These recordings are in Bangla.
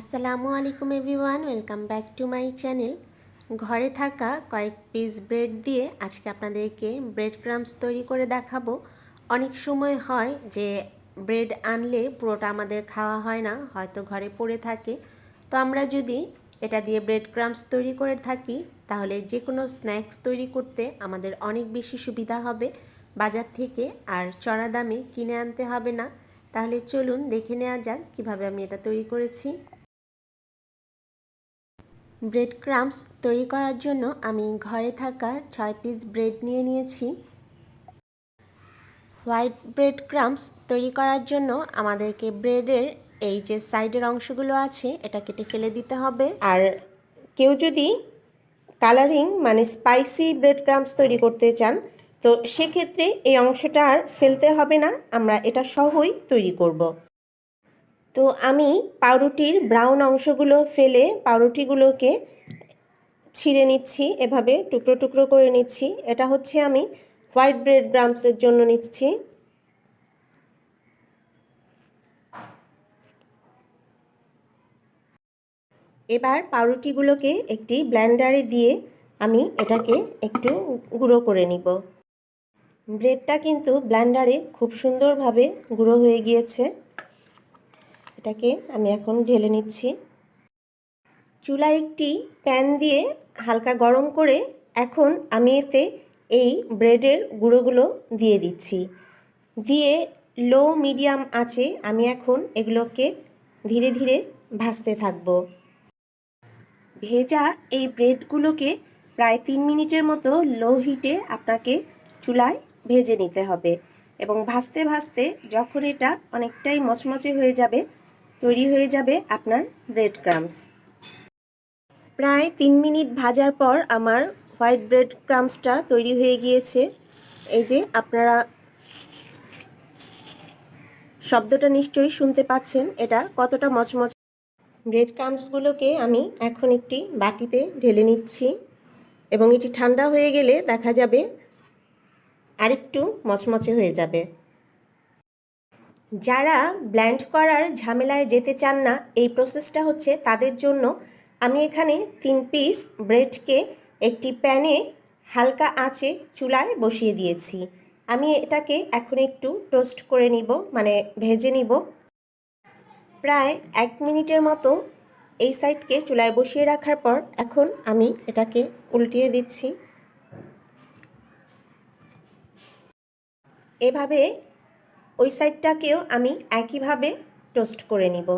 আসসালামু আলাইকুম everyone, welcome back to my channel. ঘরে থাকা কয়েক পিস ব্রেড দিয়ে আজকে আপনাদেরকে ব্রেড ক্রামস তৈরি করে দেখাবো। অনেক সময় হয় যে ব্রেড আনলে পুরোটা আমাদের খাওয়া হয় না, হয়তো ঘরে পড়ে থাকে। তো আমরা যদি এটা দিয়ে ব্রেড ক্রামস তৈরি করে থাকি, তাহলে যে কোনো স্ন্যাক্স তৈরি করতে আমাদের অনেক বেশি সুবিধা হবে। বাজার থেকে আর চড়া দামে কিনে আনতে হবে না। তাহলে চলুন দেখে নেওয়া যাক কীভাবে আমি এটা তৈরি করেছি। ব্রেড ক্রামস তৈরি করার জন্য আমি ঘরে থাকা ছয় পিস ব্রেড নিয়ে নিয়েছি হোয়াইট ব্রেড ক্রামস তৈরি করার জন্য আমাদেরকে ব্রেডের এই যে সাইডের অংশগুলো আছে, এটা কেটে ফেলে দিতে হবে আর কেউ যদি কালারিং মানে স্পাইসি ব্রেড ক্রামস তৈরি করতে চান, তো সেক্ষেত্রে এই অংশটা আর ফেলতে হবে না, আমরা এটা সহই তৈরি করব। তো আমি পাউরুটির ব্রাউন অংশগুলো ফেলে পাউরুটিগুলোকে ছিঁড়ে নিচ্ছি, এভাবে টুকরো টুকরো করে নিচ্ছি। এটা হচ্ছে আমি হোয়াইট ব্রেড ক্রামসের জন্য নিচ্ছি। এবার পাউরুটিগুলোকে একটি ব্ল্যান্ডারে দিয়ে আমি এটাকে একটু গুঁড়ো করে নিব। ব্রেডটা কিন্তু ব্ল্যান্ডারে খুব সুন্দরভাবে গুঁড়ো হয়ে গিয়েছে। এটাকে আমি এখন ঢেলে নিচ্ছি। চুলায় একটি প্যান দিয়ে হালকা গরম করে এখন আমি এতে এই ব্রেডের গুঁড়োগুলো দিয়ে দিচ্ছি। দিয়ে লো মিডিয়াম আছে আমি এখন এগুলোকে ধীরে ধীরে ভাজতে থাকব। ভেজা এই ব্রেডগুলোকে প্রায় তিন মিনিটের মতো লো হিটে আপনাকে চুলায় ভেজে নিতে হবে এবং ভাজতে ভাজতে যখন এটা অনেকটাই মচমচে হয়ে যাবে তৈরি হয়ে যাবে আপনার ব্রেড ক্রামস প্রায় তিন মিনিট ভাজার পর আমার হোয়াইট ব্রেড ক্রামসটা তৈরি হয়ে গিয়েছে। এই যে আপনারা শব্দটা নিশ্চয়ই শুনতে পাচ্ছেন, এটা কতটা মচমচ। ব্রেড ক্রামসগুলোকে আমি এখন একটি বাটিতে ঢেলে নিচ্ছি এবং এটি ঠান্ডা হয়ে গেলে দেখা যাবে আরেকটু মচমচে হয়ে যাবে। যারা ব্ল্যান্ড করার ঝামেলায় যেতে চান না, এই প্রসেসটা হচ্ছে তাদের জন্য। আমি এখানে তিন পিস ব্রেডকে একটি প্যানে হালকা আঁচে চুলায় বসিয়ে দিয়েছি। আমি এটাকে এখন একটু টোস্ট করে নিব মানে ভেজে নিব। প্রায় এক মিনিটের মতো এই সাইডকে চুলায় বসিয়ে রাখার পর এখন আমি এটাকে উল্টিয়ে দিচ্ছি। এভাবে ওই সাইডটাকেও আমি একইভাবে টোস্ট করে নিব।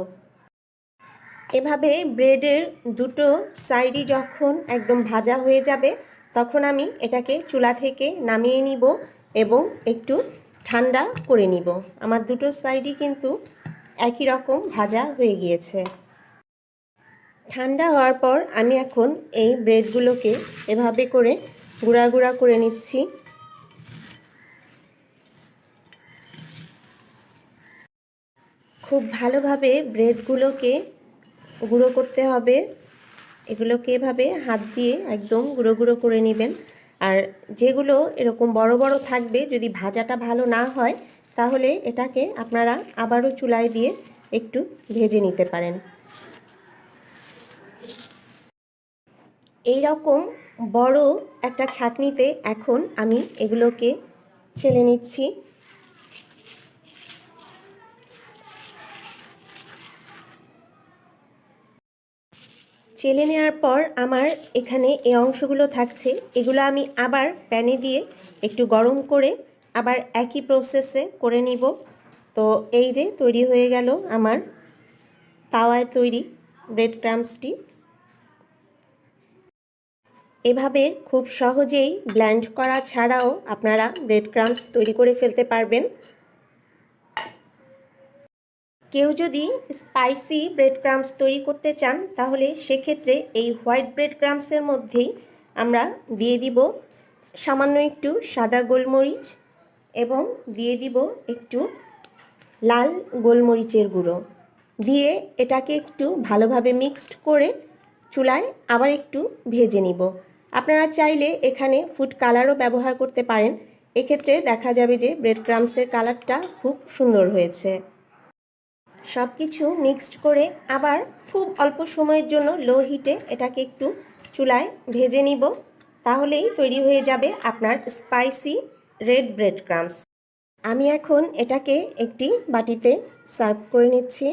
এভাবে ব্রেডের দুটো সাইডই যখন একদম ভাজা হয়ে যাবে, তখন আমি এটাকে চুলা থেকে নামিয়ে নিব এবং একটু ঠান্ডা করে নিব। আমার দুটো সাইডই কিন্তু একই রকম ভাজা হয়ে গিয়েছে। ঠান্ডা হওয়ার পর আমি এখন এই ব্রেডগুলোকে এভাবে করে গুঁড়া গুঁড়া করে নিচ্ছি। খুব ভালোভাবে ব্রেডগুলোকে গুঁড়ো করতে হবে। এগুলোকে এভাবে হাত দিয়ে একদম গুঁড়ো গুঁড়ো করে নেবেন। আর যেগুলো এরকম বড় বড় থাকবে, যদি ভাজাটা ভালো না হয়, তাহলে এটাকে আপনারা আবারও চুলায় দিয়ে একটু ভেজে নিতে পারেন। এই রকম বড় একটা ছাকনিতে এখন আমি এগুলোকে ছেলে নিচ্ছি। চেলে নেওয়ার পর আমার এখানে এই অংশগুলো থাকছে, এগুলো আমি আবার প্যানে দিয়ে একটু গরম করে আবার একই প্রসেসে করে নিব। তো এই যে তৈরি হয়ে গেল আমার তাওয়ায় তৈরি ব্রেড ক্রামসটি এভাবে খুব সহজেই ব্ল্যান্ড করা ছাড়াও আপনারা ব্রেড ক্রামস তৈরি করে ফেলতে পারবেন। কেউ যদি স্পাইসি ব্রেড ক্রামস তৈরি করতে চান, তাহলে সেক্ষেত্রে এই হোয়াইট ব্রেড ক্রামসের মধ্যেই আমরা দিয়ে দিব সামান্য একটু সাদা গোলমরিচ এবং দিয়ে দিব একটু লাল গোলমরিচের গুঁড়ো। দিয়ে এটাকে একটু ভালোভাবে মিক্সড করে চুলায় আবার একটু ভেজে নিব। আপনারা চাইলে এখানে ফুড কালারও ব্যবহার করতে পারেন। এক্ষেত্রে দেখা যাবে যে ব্রেড ক্রামসের কালারটা খুব সুন্দর হয়েছে। সব কিছু মিক্সড করে আবার খুব অল্প সময়ের জন্য লো হিটে এটাকে একটু চুলায় ভেজে নিব। তাহলেই তৈরি হয়ে যাবে আপনার স্পাইসি রেড ব্রেড ক্রামস আমি এখন এটাকে একটি বাটিতে সার্ভ করে নিচ্ছি।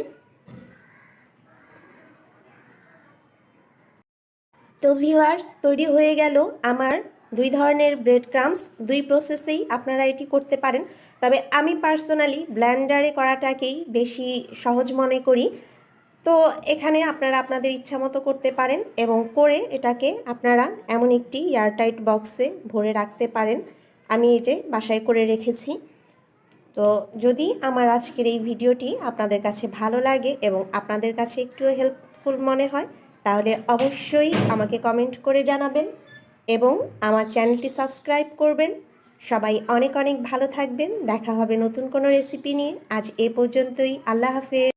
তো ভিউয়ার্স তৈরি হয়ে গেল আমার দুই ধরনের ব্রেড ক্রামস দুই প্রসেসেই আপনারা এটি করতে পারেন। তবে আমি পার্সোনালি ব্ল্যান্ডারে করাটাকেই বেশি সহজ মনে করি। তো এখানে আপনারা আপনাদের ইচ্ছা মতো করতে পারেন এবং করে এটাকে আপনারা এমন একটি এয়ারটাইট বক্সে ভরে রাখতে পারেন। আমি এই যে বাসায় করে রেখেছি। তো যদি আমার আজকের এই ভিডিওটি আপনাদের কাছে ভালো লাগে এবং আপনাদের কাছে একটু হেল্পফুল মনে হয়, তাহলে অবশ্যই আমাকে কমেন্ট করে জানাবেন এবং আমার চ্যানেলটি সাবস্ক্রাইব করবেন। সবাই অনেক অনেক ভালো থাকবেন। দেখা হবে নতুন কোনো রেসিপি নিয়ে। আজ এ পর্যন্তই। আল্লাহ হাফেজ।